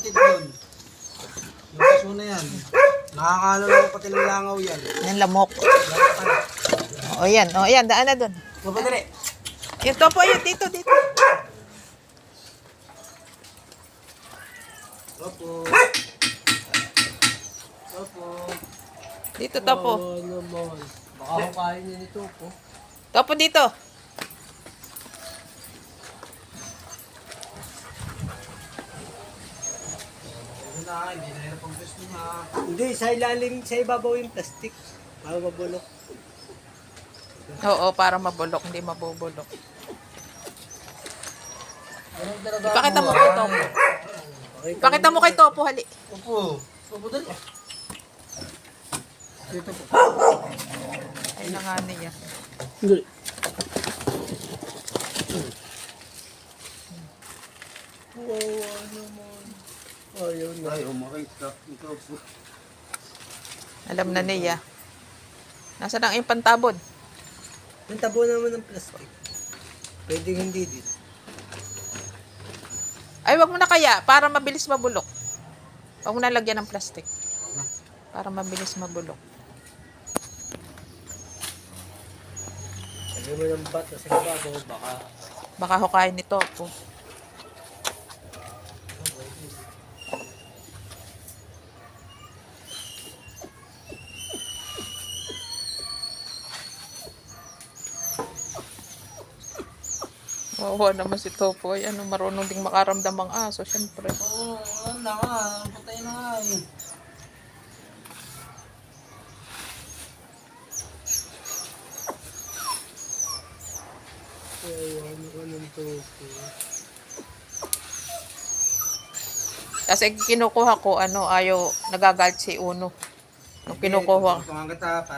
tito doon. Yung kaso na yan. Nakakalala ko pati ng langaw yan. Yan lamok. O yan, o yan, daan na dun. Kapadali. Yung topo yun, dito, dito. Opo. Opo. Dito, topo. Oo naman. Baka ako kain niya nito po. Topo dito. Na, hindi na hirap ang gusto niya. Hindi, sa ilalim, sa ibabaw yung plastic. Para mabulok. Oo, para mabulok, hindi mabubulok. Ganun talaga Ipakita mo kay. Topo. Ipakita mo kay Topo, hali. Opo. Opo, dali. Dito po. Ay, na nga niya. Hindi. Wawa naman. Ayaw na. Ay, umakita. Ito po. Alam na niya. Nasaan ang iyong pantabon? Yung tabo naman ng plastic. Pwede hindi din. Ay, wag mo na kaya, para mabilis mabulok. Wag mo na lagyan ng plastic. Para mabilis mabulok. Lagyan mo ng bat sa ibabaw, baka Baka hukayin ni Topo. Wawa naman si Topo. Ay, ano, marunong ding makaramdam ang aso, syempre. Oo, ano na nga. Patay na nga eh. wawa naman ng topo. Kasi kinukuha ko, ano, ayaw, nagagalit si Uno. Nung kinukuha. Tumangat ka para